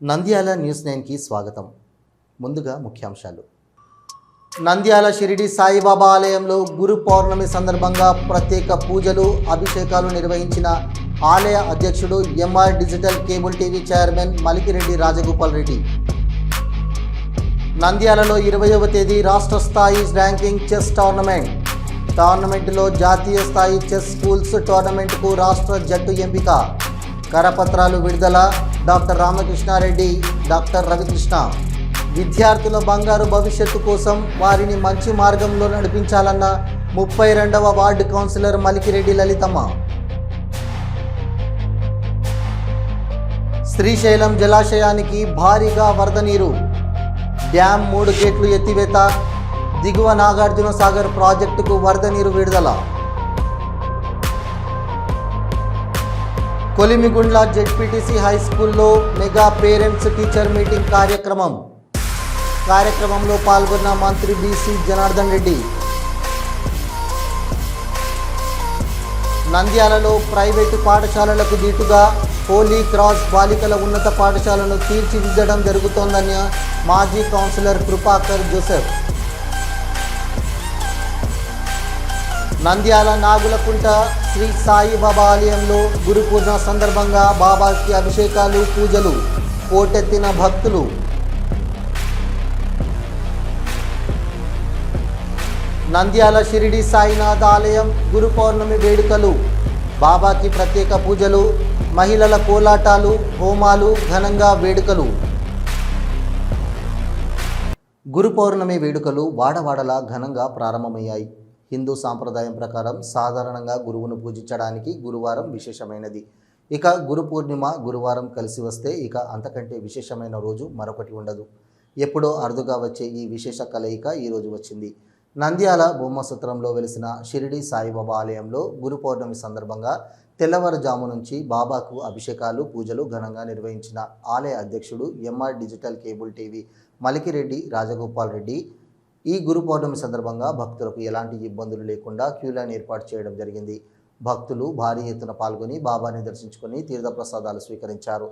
Nandyal news నైన్కి స్వాగతం. ముందుగా ముఖ్యాంశాలు. నంద్యాల షిరిడి సాయిబాబా ఆలయంలో గురు పౌర్ణమి సందర్భంగా ప్రత్యేక పూజలు అభిషేకాలు నిర్వహించిన ఆలయ అధ్యక్షుడు MR digital cable TV chairman Malikireddy Rajagopal Reddy. నంద్యాలలో ఇరవయవ తేదీ రాష్ట్ర స్థాయి ర్యాంకింగ్ చెస్ టోర్నమెంట్. టోర్నమెంట్లో జాతీయ స్థాయి చెస్ స్కూల్స్ టోర్నమెంట్కు రాష్ట్ర జట్టు ఎంపిక. కరపత్రాలు విడుదల డాక్టర్ రామకృష్ణారెడ్డి డాక్టర్ రవికృష్ణ. విద్యార్థుల బంగారు భవిష్యత్తు కోసం వారిని మంచి మార్గంలో నడిపించాలన్న ముప్పై రెండవ వార్డు కౌన్సిలర్ మలికిరెడ్డి లలితమ్మ. శ్రీశైలం జలాశయానికి భారీగా వరద నీరు. డ్యామ్ మూడు గేట్లు ఎత్తివేత. దిగువ నాగార్జున సాగర్ ప్రాజెక్టుకు వరద నీరు విడుదల. కొలిమిగుండ్ల జెడ్పీటీసీ హై స్కూల్లో మెగా పేరెంట్స్ టీచర్ మీటింగ్ కార్యక్రమం. కార్యక్రమంలో పాల్గొన్న మంత్రి బీసీ జనార్దన్ రెడ్డి. నంద్యాలలో ప్రైవేటు పాఠశాలలకు దీటుగా హోలీ క్రాస్ బాలికల ఉన్నత పాఠశాలను తీర్చిదిద్దడం జరుగుతోందని మాజీ కౌన్సిలర్ కృపాకర్ జోసెఫ్. నంద్యాల నాగులకుంట శ్రీ సాయిబాబా ఆలయంలో గురు పూర్ణ సందర్భంగా బాబాకి అభిషేకాలు పూజలు పోటెత్తిన భక్తులు. నంద్యాల షిరిడి సాయినాథ్ ఆలయం గురు పౌర్ణమి వేడుకలు బాబాకి ప్రత్యేక పూజలు మహిళల కోలాటాలు హోమాలు ఘనంగా వేడుకలు. గురు పౌర్ణమి వేడుకలు వాడవాడలా ఘనంగా ప్రారంభమయ్యాయి. హిందూ సాంప్రదాయం ప్రకారం సాధారణంగా గురువును పూజించడానికి గురువారం విశేషమైనది. ఇక గురు పూర్ణిమ గురువారం కలిసి వస్తే ఇక అంతకంటే విశేషమైన రోజు మరొకటి ఉండదు. ఎప్పుడో అరుదుగా వచ్చే ఈ విశేష కలయిక ఈరోజు వచ్చింది. నంద్యాల బొమ్మసత్రంలో వెలిసిన షిరిడి సాయిబాబా ఆలయంలో గురు పౌర్ణమి సందర్భంగా తెల్లవారుజాము నుంచి బాబాకు అభిషేకాలు పూజలు ఘనంగా నిర్వహించిన ఆలయ అధ్యక్షుడు MR digital cable TV Malikireddy Rajagopal Reddy ఈ గురు పౌర్ణమి సందర్భంగా భక్తులకు ఎలాంటి ఇబ్బందులు లేకుండా క్యూ లైన్ ఏర్పాటు చేయడం జరిగింది. భక్తులు భారీ ఎత్తున పాల్గొని బాబాని దర్శించుకొని తీర్థప్రసాదాలు స్వీకరించారు.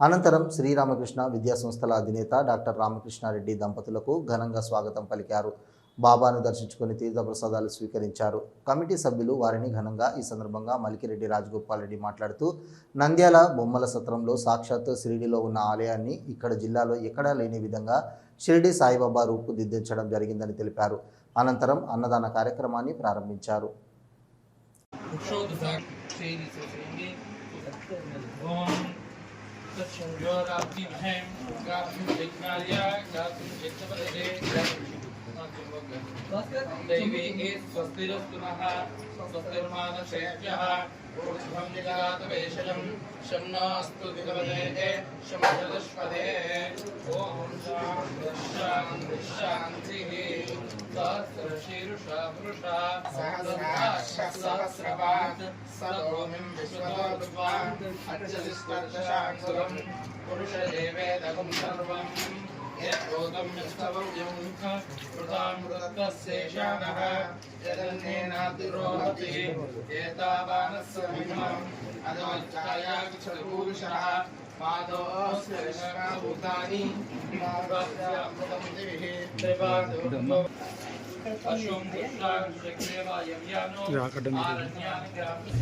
అనంతరం శ్రీరామకృష్ణ విద్యాసంస్థల అధినేత డాక్టర్ రామకృష్ణారెడ్డి దంపతులకు ఘనంగా స్వాగతం పలికారు. బాబాను దర్శించుకొని తీర్థప్రసాదాలు స్వీకరించారు. కమిటీ సభ్యులు వారిని ఘనంగా ఈ సందర్భంగా మలికిరెడ్డి రాజగోపాల్ రెడ్డి మాట్లాడుతూ నంద్యాల బొమ్మల సత్రంలో సాక్షాత్ షిరిడిలో ఉన్న ఆలయాన్ని ఇక్కడ జిల్లాలో ఎక్కడా లేని విధంగా షిరిడి సాయిబాబా రూపుదిద్దించడం జరిగిందని తెలిపారు. అనంతరం అన్నదాన కార్యక్రమాన్ని ప్రారంభించారు. ఓం తచ్చంజోరాబ్దిమహే గాతుం యజ్ఞాయ గాతుం యజ్ఞపదే దైవీ స్వస్తిరస్తు నః స్వస్తిర్మానశేభ్యः ఊర్ధ్వం నిగాతవేషజం శం నాస్తు దిగవదే శం చతుష్పదే ఓం శాంతి శాంతి శాంతిః यत्रोतमृतवृतामृतस्येषाणः यदन्येनातिरोहति एतावानस्य महिमम् अदोच्चायाक्षपूरुषः पादोऽस्य विषणाभूतानि मार्गस्यामृतमितिभिः देवादो अशुं पुत्रां शक्रेवायं यानो आरण्यां ग्रामि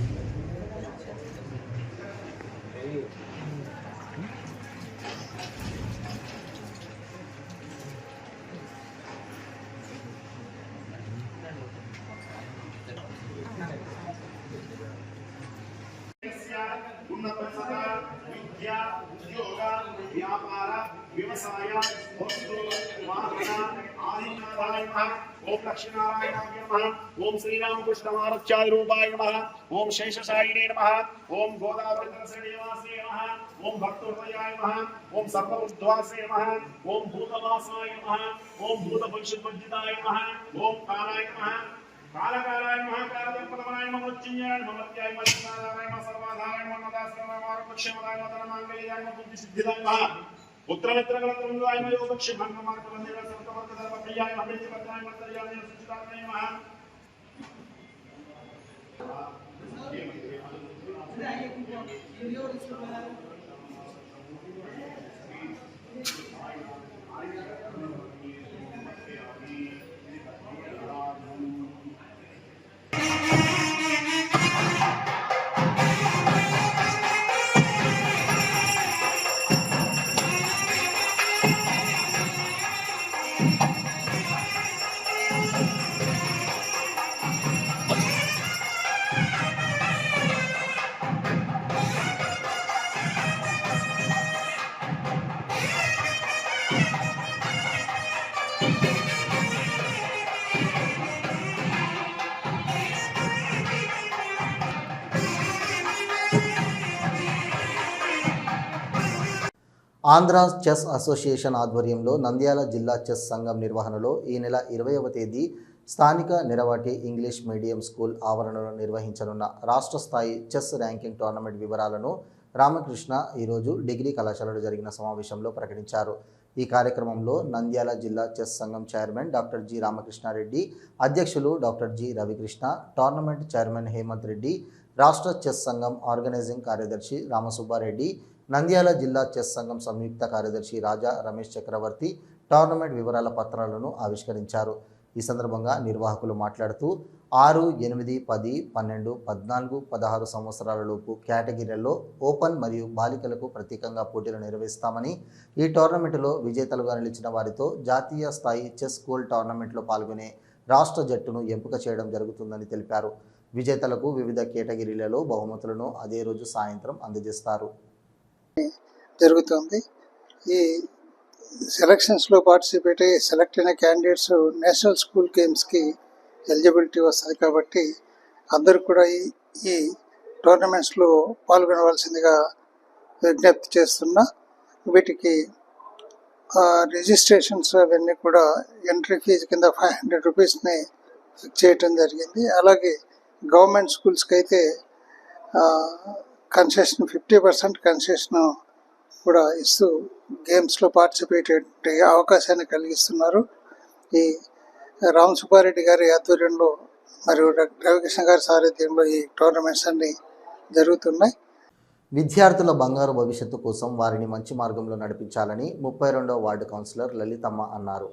వ్యాపార వ్యవసాయ వస్తు వాహన ఆదినాథాయ నమః ఓం లక్ష్మీనారాయణాయ నమః ఓం శ్రీరామకృష్ణ మహారత్యాది రూపాయ నమః ఓం శేషశాయినే నమః ఓం గోదావరి శ్రీనివాసే నమః ఓం భక్తహృదయాయ నమః ఓం సర్వబుద్ధ్వాసే నమః ఓం భూతవాసాయ నమః कालकालाय महाकालाय पलवनाय ममोच्चिन्याय ममत्याय मच्छनाय सर्वाधाराय मन्नदास्कराय मार्गक्षेमदाय मतनमाङ्गल्याय बुद्धिसिद्धिदाय महा पुत्रमित्रगणत्रन्दाय योगक्षेमाङ्गमार्गवन्देव सर्ववर्गधर्मप्रियाय अभिजपत्याय मत्तर्याय सुचिताय महा Andhra chess association ఆధ్వర్యంలో నంద్యాల జిల్లా చెస్ సంఘం నిర్వహణలో ఈ నెల ఇరవైవ తేదీ స్థానిక నిరవాటి ఇంగ్లీష్ మీడియం స్కూల్ ఆవరణలో నిర్వహించనున్న రాష్ట్ర స్థాయి చెస్ ర్యాంకింగ్ టోర్నమెంట్ వివరాలను రామకృష్ణ ఈరోజు డిగ్రీ కళాశాలలో జరిగిన సమావేశంలో ప్రకటించారు. ఈ కార్యక్రమంలో నంద్యాల జిల్లా చెస్ సంఘం చైర్మన్ డాక్టర్ జి రామకృష్ణారెడ్డి అధ్యక్షులు doctor G Ravikrishna tournament chairman Hemanth Reddy రాష్ట్ర చెస్ సంఘం ఆర్గనైజింగ్ కార్యదర్శి రామసుబ్బారెడ్డి నంద్యాల జిల్లా చెస్ సంఘం సంయుక్త కార్యదర్శి రాజా రమేష్ చక్రవర్తి టోర్నమెంట్ వివరాల పత్రాలను ఆవిష్కరించారు. ఈ సందర్భంగా నిర్వాహకులు మాట్లాడుతూ ఆరు ఎనిమిది పది పన్నెండు పద్నాలుగు పదహారు సంవత్సరాలలోపు కేటగిరీలలో కేటగిరీల్లో ఓపెన్ మరియు బాలికలకు ప్రత్యేకంగా పోటీలు నిర్వహిస్తామని ఈ టోర్నమెంటులో విజేతలుగా నిలిచిన వారితో జాతీయ స్థాయి చెస్ గోల్డ్ టోర్నమెంట్లో పాల్గొనే రాష్ట్ర జట్టును ఎంపిక చేయడం జరుగుతుందని తెలిపారు. విజేతలకు వివిధ కేటగిరీలలో బహుమతులను అదే రోజు సాయంత్రం అందజేస్తారు. జరుగుతుంది. ఈ సెలక్షన్స్లో పార్టిసిపేట్ అయ్యి సెలెక్ట్ అయిన క్యాండిడేట్స్ నేషనల్ స్కూల్ గేమ్స్కి ఎలిజిబిలిటీ వస్తుంది కాబట్టి అందరూ కూడా ఈ ఈ టోర్నమెంట్స్లో పాల్గొనవలసిందిగా విజ్ఞప్తి చేస్తున్నా. వీటికి రిజిస్ట్రేషన్స్ అవన్నీ కూడా ఎంట్రీ ఫీజు కింద ఫైవ్ హండ్రెడ్ రూపీస్ని ఫిక్స్ చేయటం జరిగింది. అలాగే గవర్నమెంట్ స్కూల్స్కి అయితే కన్సెషన్ ఫిఫ్టీ పర్సెంట్ కన్సెషన్ కూడా ఇస్తూ గేమ్స్లో పార్టిసిపేట్ అవకాశాన్ని కలిగిస్తున్నారు. ఈ రామ్ సుబ్బారెడ్డి గారి ఆధ్వర్యంలో మరియు రవికృష్ణ గారి సారథ్యంలో ఈ టోర్నమెంట్స్ అన్ని జరుగుతున్నాయి. విద్యార్థుల బంగారు భవిష్యత్తు కోసం వారిని మంచి మార్గంలో నడిపించాలని ముప్పై రెండవ వార్డు కౌన్సిలర్ లలితమ్మ అన్నారు.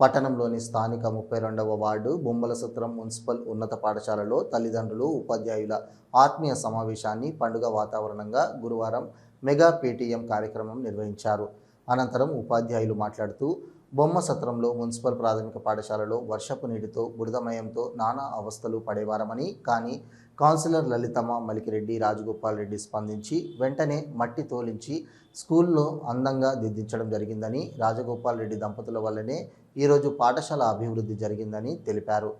పట్టణంలోని స్థానిక ముప్పై రెండవ వార్డు బొమ్మల సత్రం మున్సిపల్ ఉన్నత పాఠశాలలో తల్లిదండ్రులు ఉపాధ్యాయుల ఆత్మీయ సమావేశాన్ని పండుగ వాతావరణంగా గురువారం మెగా పేటీఎం కార్యక్రమం నిర్వహించారు. అనంతరం ఉపాధ్యాయులు మాట్లాడుతూ బొమ్మ సత్రంలో మున్సిపల్ ప్రాథమిక పాఠశాలలో వర్షపు నీటితో బురదమయంతో నానా అవస్థలు పడేవారమని కానీ కౌన్సిలర్ లలితమ్మ మలికిరెడ్డి రాజగోపాల్ రెడ్డి స్పందించి వెంటనే మట్టి తోలించి స్కూల్లో అందంగా దిద్దించడం జరిగిందని రాజగోపాల్ రెడ్డి దంపతుల వల్లనే ఈరోజు పాఠశాల అభివృద్ధి జరిగిందని తెలిపారు.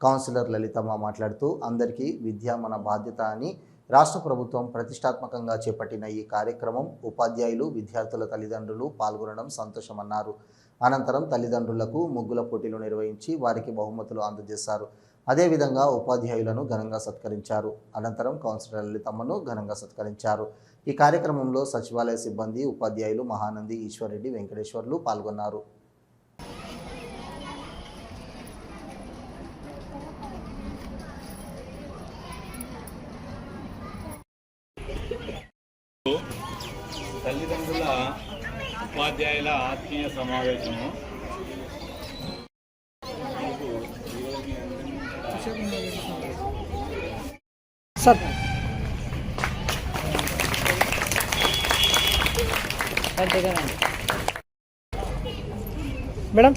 కౌన్సిలర్ లలితమ్మ మాట్లాడుతూ అందరికీ విద్య మన బాధ్యత అని రాష్ట్ర ప్రభుత్వం ప్రతిష్టాత్మకంగా చేపట్టిన ఈ కార్యక్రమం ఉపాధ్యాయులు విద్యార్థుల తల్లిదండ్రులు పాల్గొనడం సంతోషమన్నారు. అనంతరం తల్లిదండ్రులకు ముగ్గుల పోటీలు నిర్వహించి వారికి బహుమతులు అందజేశారు. అదేవిధంగా ఉపాధ్యాయులను ఘనంగా సత్కరించారు. అనంతరం కౌన్సిలర్ లలితమ్మను ఘనంగా సత్కరించారు. ఈ కార్యక్రమంలో సచివాలయ సిబ్బంది ఉపాధ్యాయులు మహానంది ఈశ్వర్రెడ్డి వెంకటేశ్వర్లు పాల్గొన్నారు. సమావేశము. సార్. మేడం.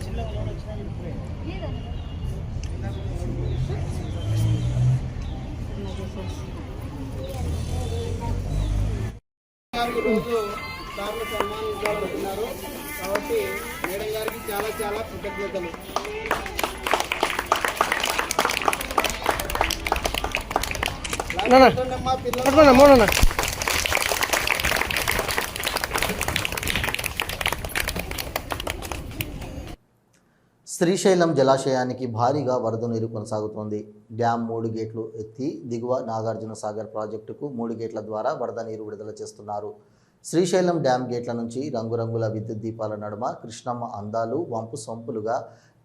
ఈరోజు సార్లు సన్మానించాలనుకున్నారు కాబట్టి మేడం గారికి చాలా చాలా కృతజ్ఞతలు. పిల్లలు శ్రీశైలం జలాశయానికి భారీగా వరద నీరు కొనసాగుతోంది. డ్యాం మూడు గేట్లు ఎత్తి దిగువ నాగార్జున సాగర్ ప్రాజెక్టుకు మూడు గేట్ల ద్వారా వరద నీరు విడుదల చేస్తున్నారు. శ్రీశైలం డ్యాం గేట్ల నుంచి రంగురంగుల విద్యుత్ దీపాల నడుమ కృష్ణమ్మ అందాలు వంపు సొంపులుగా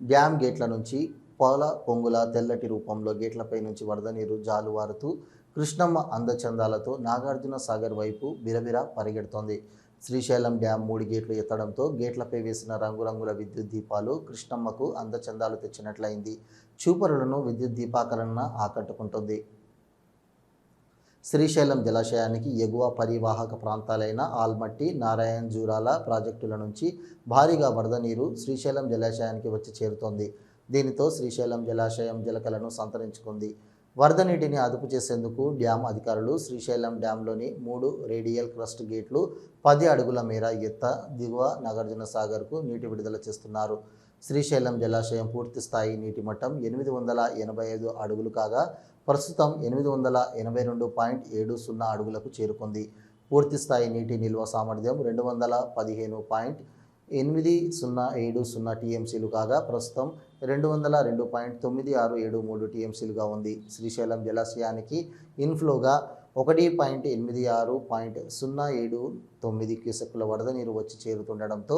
డ్యామ్ గేట్ల నుంచి పొల పొంగుల తెల్లటి రూపంలో గేట్లపై నుంచి వరద నీరు జాలువారుతూ కృష్ణమ్మ అందచందాలతో నాగార్జున సాగర్ వైపు బిరబిర పరిగెడుతోంది. శ్రీశైలం డ్యాం మూడు గేట్లు ఎత్తడంతో గేట్లపై వేసిన రంగురంగుల విద్యుత్ దీపాలు కృష్ణమ్మకు అందచందాలు తెచ్చినట్లయింది. చూపరులను విద్యుత్ దీపాకరణ ఆకట్టుకుంటుంది. శ్రీశైలం జలాశయానికి ఎగువ పరివాహక ప్రాంతాలైన ఆల్మట్టి నారాయణ జూరాల ప్రాజెక్టుల నుంచి భారీగా వరద నీరు శ్రీశైలం జలాశయానికి వచ్చి చేరుతోంది. దీనితో శ్రీశైలం జలాశయం జలకలను సంతరించుకుంది. వరద నీటిని అదుపు చేసేందుకు డ్యాం అధికారులు శ్రీశైలం డ్యాంలోని మూడు రేడియల్ క్రస్ట్ గేట్లు పది అడుగుల మేర ఎత్త దిగువ నాగార్జున సాగర్కు నీటి విడుదల చేస్తున్నారు. శ్రీశైలం జలాశయం పూర్తి స్థాయి నీటి మట్టం ఎనిమిది వందల ఎనభై ఐదు అడుగులు కాగా ప్రస్తుతం ఎనిమిది వందల ఎనభై రెండు పాయింట్ ఏడు సున్నా అడుగులకు చేరుకుంది. పూర్తి స్థాయి నీటి నిల్వ సామర్థ్యం రెండు వందల పదిహేను పాయింట్ ఎనిమిది సున్నా ఏడు సున్నా టీఎంసీలు కాగా ప్రస్తుతం రెండు వందల రెండు పాయింట్ తొమ్మిది ఆరు ఏడు మూడు టీఎంసీలుగా ఉంది. శ్రీశైలం జలాశయానికి ఇన్ఫ్లోగా ఒకటి పాయింట్ ఎనిమిది ఆరు పాయింట్ సున్నా ఏడు తొమ్మిది క్యూసెక్కుల వరద నీరు వచ్చి చేరుతుండడంతో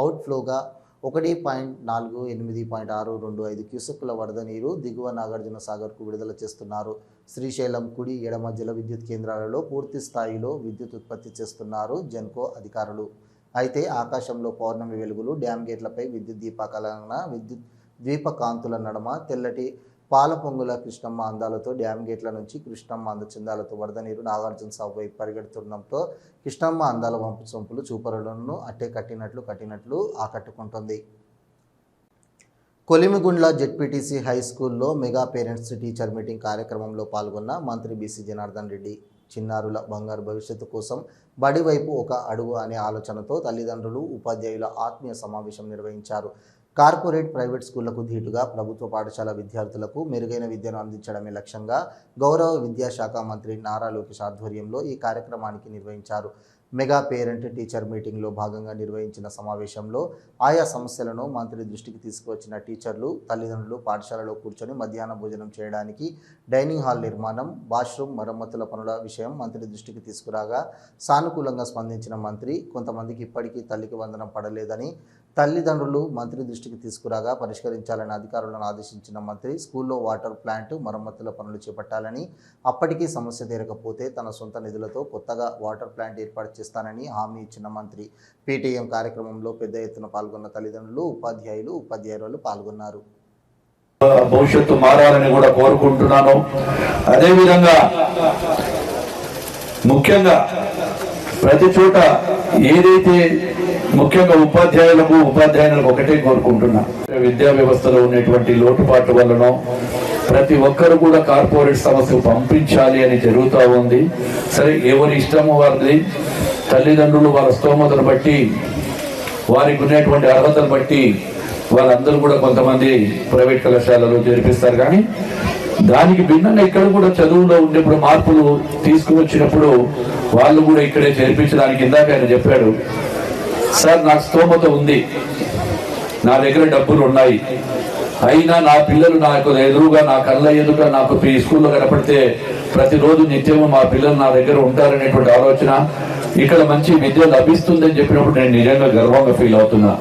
అవుట్ఫ్లోగా ఒకటి పాయింట్ నాలుగు ఎనిమిది పాయింట్ ఆరు రెండు ఐదు క్యూసెక్కుల వరద నీరు దిగువ నాగార్జున సాగర్కు విడుదల చేస్తున్నారు. శ్రీశైలం కుడి ఎడమ జల విద్యుత్ కేంద్రాలలో పూర్తి స్థాయిలో విద్యుత్ ఉత్పత్తి చేస్తున్నారు జెన్కో అధికారులు. అయితే ఆకాశంలో పౌర్ణమి వెలుగులు డ్యామ్ గేట్లపై విద్యుత్ దీపాకలన విద్యుత్ ద్వీపకాంతుల నడమ తెల్లటి పాల పొంగుల కృష్ణమ్మ అందాలతో డ్యామ్ గేట్ల నుంచి కృష్ణమ్మ అందచందాలతో వరద నీరు నాగార్జున సాగు వైపు పరిగెడుతుండడంతో కృష్ణమ్మ అందాల వంపు చంపులు చూపరులను అట్టే కట్టినట్లు కట్టినట్లు ఆకట్టుకుంటుంది. కొలిమిగుండ్ల జెడ్పీటీసీ హై స్కూల్లో మెగా పేరెంట్స్ టీచర్ మీటింగ్ కార్యక్రమంలో పాల్గొన్న మంత్రి బీసీ జనార్దన్ రెడ్డి. చిన్నారుల బంగారు భవిష్యత్తు కోసం బడి వైపు ఒక అడుగు అనే ఆలోచనతో తల్లిదండ్రులు ఉపాధ్యాయుల ఆత్మీయ సమావేశం నిర్వహించారు. కార్పొరేట్ ప్రైవేట్ స్కూళ్ళకు ధీటుగా ప్రభుత్వ పాఠశాల విద్యార్థులకు మెరుగైన విద్యను అందించడమే లక్ష్యంగా గౌరవ విద్యాశాఖ మంత్రి నారా లోకేష్ ఆధ్వర్యంలో ఈ కార్యక్రమానికి నిర్వహించారు. మెగా పేరెంట్ టీచర్ మీటింగ్లో భాగంగా నిర్వహించిన సమావేశంలో ఆయా సమస్యలను మంత్రి దృష్టికి తీసుకువచ్చిన టీచర్లు తల్లిదండ్రులు పాఠశాలలో కూర్చొని మధ్యాహ్న భోజనం చేయడానికి డైనింగ్ హాల్ నిర్మాణం వాష్రూమ్ మరమ్మతుల పనుల విషయం మంత్రి దృష్టికి తీసుకురాగా సానుకూలంగా స్పందించిన మంత్రి కొంతమందికి ఇప్పటికీ తల్లికి వందనం పడలేదని తల్లిదండ్రులు మంత్రి దృష్టికి తీసుకురాగా పరిష్కరించాలని అధికారులను ఆదేశించిన మంత్రి స్కూల్లో వాటర్ ప్లాంట్ మరమ్మతుల పనులు చేపట్టాలని అప్పటికీ సమస్య తీరకపోతే తన సొంత నిధులతో కొత్తగా వాటర్ ప్లాంట్ ఏర్పాటు చేస్తానని హామీ ఇచ్చిన మంత్రి. పీటీఎం కార్యక్రమంలో పెద్ద ఎత్తున పాల్గొన్న తల్లిదండ్రులు ఉపాధ్యాయులు ఉపాధ్యాయులు పాల్గొన్నారు. భవిష్యత్తు మారాలని కూడా కోరుకుంటున్నాను. అదేవిధంగా ముఖ్యంగా ప్రతి చోట ఏదైతే ముఖ్యంగా ఉపాధ్యాయులకు ఉపాధ్యాయులకు ఒకటే కోరుకుంటున్నా. విద్యా వ్యవస్థలో ఉన్నటువంటి లోటుపాట్ల వలన ప్రతి ఒక్కరు కూడా కార్పొరేట్ సంస్థకు పంపించాలి అని జరుగుతూ ఉంది. సరే ఎవరి ఇష్టము వారిది? తల్లిదండ్రులు వాళ్ళ స్తోమతను బట్టి వారికి ఉన్నటువంటి అర్హతను బట్టి వాళ్ళందరూ కూడా కొంతమంది ప్రైవేట్ కళాశాలలో చేర్పిస్తారు. కానీ దానికి భిన్నంగా ఇక్కడ కూడా చదువులో ఉండేప్పుడు మార్పులు తీసుకువచ్చినప్పుడు వాళ్ళు కూడా ఇక్కడే చేర్పించడానికి ఇందాక ఆయన చెప్పాడు సార్ నాకు స్తోమత ఉంది. నా దగ్గర డబ్బులు ఉన్నాయి. అయినా నా పిల్లలు నాకు ఎదురుగా నా కళ్ళ ఎదురుగా నాకు ఈ స్కూల్లో కనపడితే ప్రతిరోజు నిత్యము మా పిల్లలు నా దగ్గర ఉంటారనేటువంటి ఆలోచన ఇక్కడ మంచి విద్య లభిస్తుందని చెప్పినప్పుడు నేను నిజంగా గర్వంగా ఫీల్ అవుతున్నా.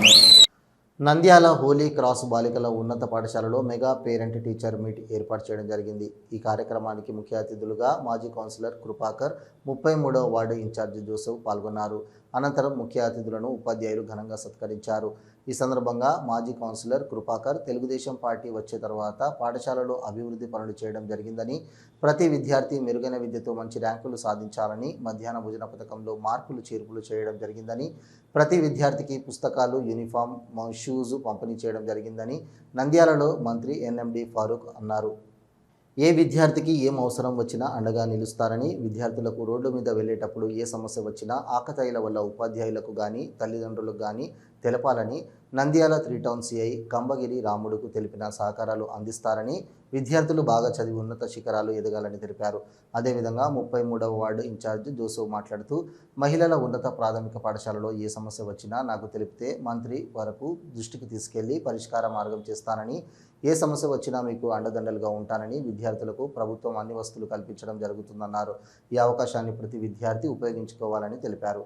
నంద్యాల హోలీ క్రాస్ బాలికల ఉన్నత పాఠశాలలో మెగా పేరెంట్ టీచర్ మీట్ ఏర్పాటు చేయడం జరిగింది. ఈ కార్యక్రమానికి ముఖ్య అతిథులుగా మాజీ కౌన్సిలర్ కృపాకర్ ముప్పై మూడవ వార్డు ఇన్ఛార్జి జోసెఫ్ పాల్గొన్నారు. అనంతరం ముఖ్య అతిథులను ఉపాధ్యాయులు ఘనంగా సత్కరించారు. ఈ సందర్భంగా మాజీ కౌన్సిలర్ కృపాకర్ తెలుగుదేశం పార్టీ వచ్చే తర్వాత పాఠశాలలో అభివృద్ధి పనులు చేయడం జరిగిందని ప్రతి విద్యార్థి మెరుగైన విద్యతో మంచి ర్యాంకులు సాధించాలని మధ్యాహ్న భోజన పథకంలో మార్పులు చేర్పులు చేయడం జరిగిందని ప్రతి విద్యార్థికి పుస్తకాలు యూనిఫామ్ షూస్ పంపిణీ చేయడం జరిగిందని నంద్యాలలో మంత్రి ఎన్ఎండి ఫారూక్ అన్నారు. ఏ విద్యార్థికి ఏం అవసరం వచ్చినా అండగా నిలుస్తారని విద్యార్థులకు రోడ్డు మీద వెళ్ళేటప్పుడు ఏ సమస్య వచ్చినా ఆకతాయిల వల్ల ఉపాధ్యాయులకు కానీ తల్లిదండ్రులకు కానీ తెలపాలని Nandyal three town CI Kambagiri రాముడుకు తెలిపిన సహకారాలు అందిస్తారని విద్యార్థులు బాగా చదివి ఉన్నత శిఖరాలు ఎదగాలని తెలిపారు. అదేవిధంగా ముప్పై మూడవ వార్డు ఇన్ఛార్జ్ జోసఫ్ మాట్లాడుతూ మహిళల ఉన్నత ప్రాథమిక పాఠశాలలో ఏ సమస్య వచ్చినా నాకు తెలిపితే మంత్రి వరకు దృష్టికి తీసుకెళ్ళి పరిష్కార మార్గం చేస్తానని ఏ సమస్య వచ్చినా మీకు అండదండలుగా ఉంటానని విద్యార్థులకు ప్రభుత్వం అన్ని వస్తువులు కల్పించడం జరుగుతుందన్నారు. ఈ అవకాశాన్ని ప్రతి విద్యార్థి ఉపయోగించుకోవాలని తెలిపారు.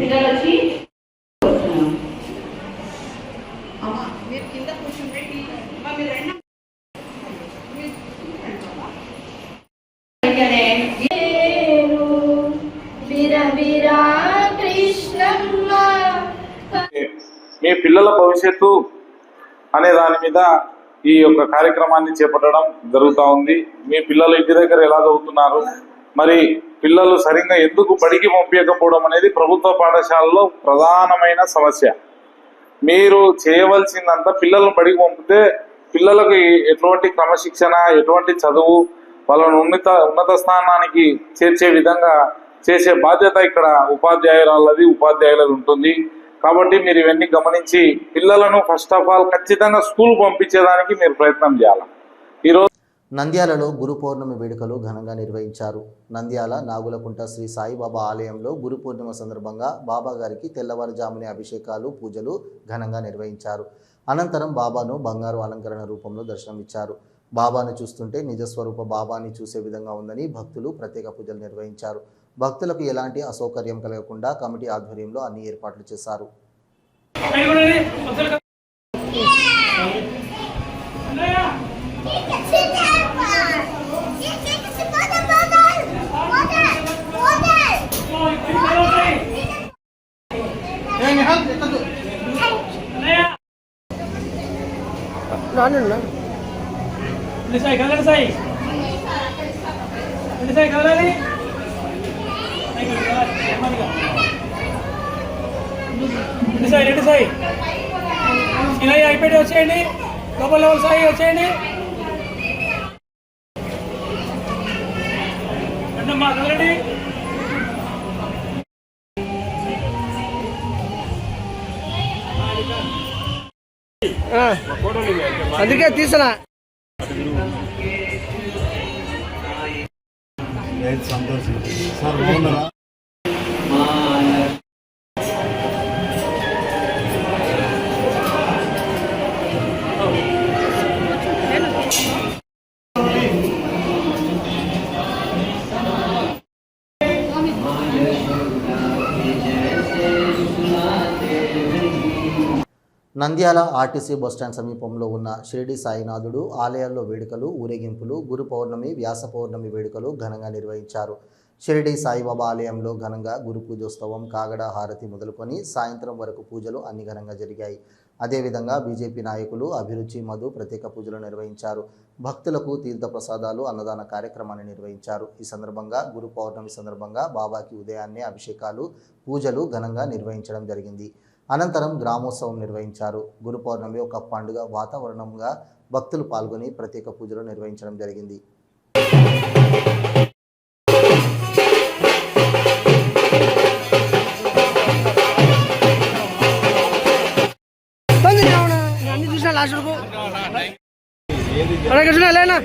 పిల్లలు వచ్చి మీరు కింద కూర్చుంటే మీరు రండి. మీ పిల్లల భవిష్యత్తు అనే దాని మీద ఈ యొక్క కార్యక్రమాన్ని చేపట్టడం జరుగుతూ ఉంది మీ పిల్లలు ఇంటి దగ్గర ఎలా చదువుతున్నారు మరి పిల్లలు సరిగ్గా ఎందుకు బడికి పంపించకపోవడం అనేది ప్రభుత్వ పాఠశాలలో ప్రధానమైన సమస్య. మీరు చేయవలసిందంతా పిల్లలను బడికి పంపితే పిల్లలకు ఎటువంటి క్రమశిక్షణ ఎటువంటి చదువు వాళ్ళను ఉన్నత ఉన్నత స్థానానికి చేర్చే విధంగా చేసే బాధ్యత ఇక్కడ ఉపాధ్యాయురాలది ఉపాధ్యాయులది ఉంటుంది. కాబట్టి మీరు ఇవన్నీ గమనించి పిల్లలను ఫస్ట్ ఆఫ్ ఆల్ ఖచ్చితంగా స్కూల్ పంపించేదానికి మీరు ప్రయత్నం చేయాలి. ఈరోజు నంద్యాలలో గురు పౌర్ణమి వేడుకలు ఘనంగా నిర్వహించారు. నంద్యాల నాగులకుంట శ్రీ సాయిబాబా ఆలయంలో గురు పూర్ణిమ సందర్భంగా బాబా గారికి తెల్లవారుజామునే అభిషేకాలు పూజలు ఘనంగా నిర్వహించారు. అనంతరం బాబాను బంగారు అలంకరణ రూపంలో దర్శనమిచ్చారు. బాబాను చూస్తుంటే నిజస్వరూప బాబాని చూసే విధంగా ఉందని భక్తులు ప్రత్యేక పూజలు నిర్వహించారు. భక్తులకు ఎలాంటి అసౌకర్యం కలగకుండా కమిటీ ఆధ్వర్యంలో అన్ని ఏర్పాట్లు చేశారు. సాయి సాయి రెండు సాయి కదలాలి రెండు సాయి రెండు సాయి ఇలా అయిపోయి వచ్చేయండి. లోపల లోపల సాయి వచ్చేయండి. రెండమ్మా కదలండి. అందుకే తీసిన. రైతు సంతోషం సార్ బాగున్నారా? నంద్యాల ఆర్టీసీ బస్టాండ్ సమీపంలో ఉన్న షిరిడి సాయినాథుడు ఆలయాల్లో వేడుకలు ఊరేగింపులు గురు పౌర్ణమి వ్యాస పౌర్ణమి వేడుకలు ఘనంగా నిర్వహించారు. షిరిడి సాయిబాబా ఆలయంలో ఘనంగా గురు పూజోత్సవం కాగడ హారతి మొదలుకొని సాయంత్రం వరకు పూజలు అన్ని ఘనంగా జరిగాయి. అదేవిధంగా బీజేపీ నాయకులు అభిరుచి మధు ప్రత్యేక పూజలు నిర్వహించారు. భక్తులకు తీర్థ ప్రసాదాలు అన్నదాన కార్యక్రమాన్ని నిర్వహించారు. ఈ సందర్భంగా గురు పౌర్ణమి సందర్భంగా బాబాకి ఉదయాన్నే అభిషేకాలు పూజలు ఘనంగా నిర్వహించడం జరిగింది. అనంతరం గ్రామోత్సవం నిర్వహించారు. గురు పౌర్ణమి ఒక పండుగ వాతావరణంగా భక్తులు పాల్గొని ప్రత్యేక పూజలు నిర్వహించడం జరిగింది. బంద్ రావణ లాస్ట్ వరకు. లేనా?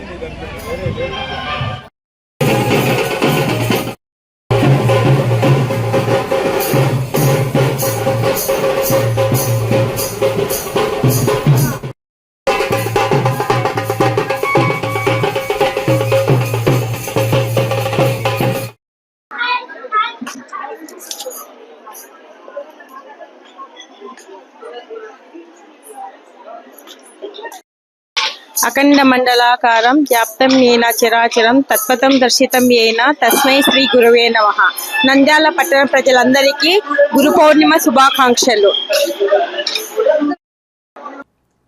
అఖండ మండలాకారం వ్యాప్తం నేన చరాచరం తత్పథం దర్శితం ఏన? తస్మై శ్రీ గురువే నమ. నంద్యాల పట్టణ ప్రజలందరికీ గురు పౌర్ణిమ శుభాకాంక్షలు.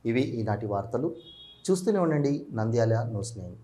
ఇవి ఈనాటి వార్తలు. చూస్తూనే ఉండండి నంద్యాల న్యూస్ నైన్.